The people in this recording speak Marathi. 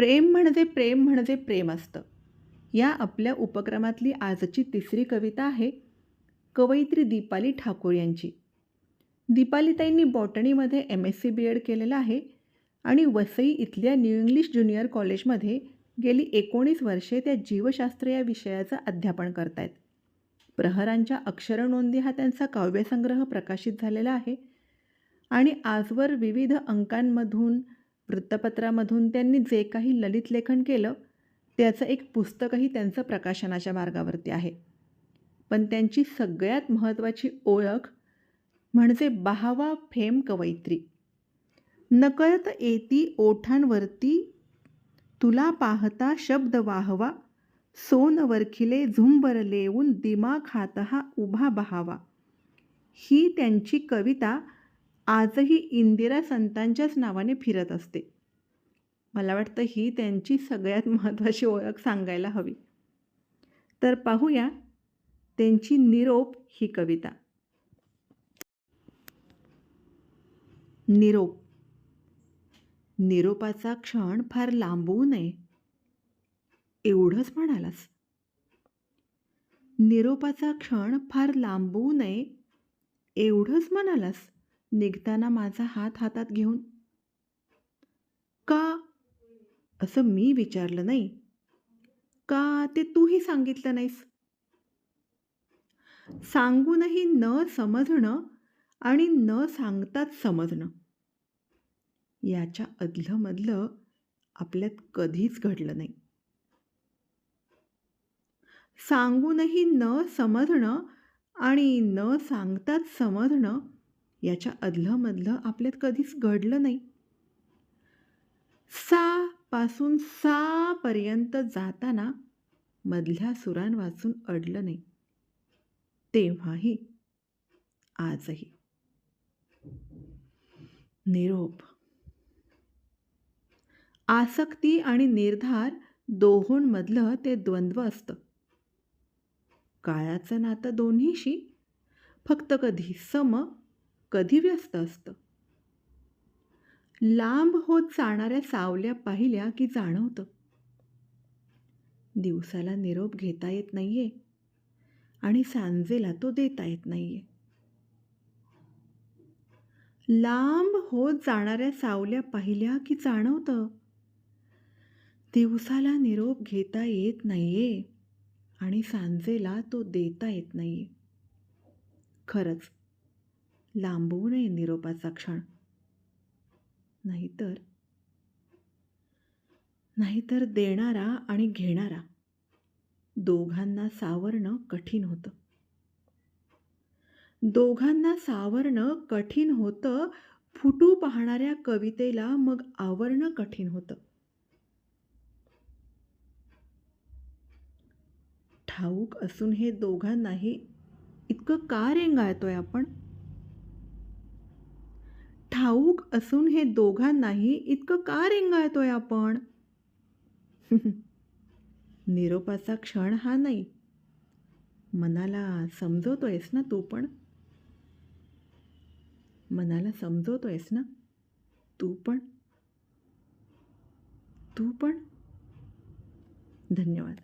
प्रेम म्हणजे प्रेम म्हणजे प्रेम असतं. या आपल्या उपक्रमातली आजची तिसरी कविता आहे कवयित्री दीपाली ठाकूर यांची. दीपालीताईंनी बॉटणीमध्ये M S C B Ed केलेलं आहे आणि वसई इथल्या न्यू इंग्लिश ज्युनियर कॉलेजमध्ये गेली एकोणीस वर्षे त्या जीवशास्त्र या विषयाचं अध्यापन करतायत. प्रहरांच्या अक्षरनोंदी हा त्यांचा काव्यसंग्रह प्रकाशित झालेला आहे आणि आजवर विविध अंकांमधून वृत्तपत्रामधून त्यांनी जे काही ललित लेखन केलं त्याचं एक पुस्तकही त्यांचं प्रकाशनाच्या मार्गावरती आहे. पण त्यांची सगळ्यात महत्त्वाची ओळख म्हणजे बहावा फेम कवयित्री. नकळत येती ओठांवरती तुला पाहता शब्द वाहवा सोनवरखिले झुंबर लेऊन दिमाग हात हा उभा बहावा. ही त्यांची कविता आजही इंदिरा संतांच्याच नावाने फिरत असते. मला वाटतं ही त्यांची सगळ्यात महत्त्वाची ओळख सांगायला हवी. तर पाहूया त्यांची निरोप ही कविता. निरोप. निरोपाचा क्षण फार लांबवू नये. एवढंच म्हणालास. निरोपाचा क्षण फार लांबवू नये. एवढंच म्हणालास. निघताना माझा हात हातात घेऊन का? असं मी विचारलं नाही. का ते तूही सांगितलं नाहीस? सांगूनही न समजणं आणि न सांगताच समजणं. याच्या अदलंमधलं आपल्यात कधीच घडलं नाही. सांगूनही न समजणं आणि न सांगताच समजणं याच्या अदलंमधलं आपल्यात कधीच घडलं नाही. सा पासून सा पर्यंत जाताना मधल्या सुरान वाचून अडलं नाही. तेव्हाही आजही. निरोप. आसक्ती आणि निर्धार दोहोंमधलं ते द्वंद्व असतं. काळाचं नातं दोन्हीशी फक्त कधी सम कधी व्यस्त असतं? लांब होत जाणाऱ्या सावल्या पाहिल्या की जाणवतं? दिवसाला निरोप घेता येत नाहीये आणि सांजेला तो देता येत नाहीये. लांब होत जाणाऱ्या सावल्या पाहिल्या की जाणवतं? दिवसाला निरोप घेता येत नाहीये आणि सांजेला तो देता येत नाहीये. खरंच लांबवू नये निरोपाचा क्षण. नाहीतर नाहीतर देणारा आणि घेणारा दोघांना सावरणं कठीण होतं. दोघांना सावरणं कठीण होतं फुटू पाहणाऱ्या कवितेला मग आवरणं कठीण होतं. ठाऊक असून हे दोघांनाही इतकं का रेंगाळतोय आपण? ठाऊक असून हे दोघांनाही इतकं का रेंगाळतोय आपण? निरोपाचा क्षण हा नाही. मनाला समजवतोयस ना तू पण? मनाला समजवतोयस ना? तू पण? तू पण? धन्यवाद.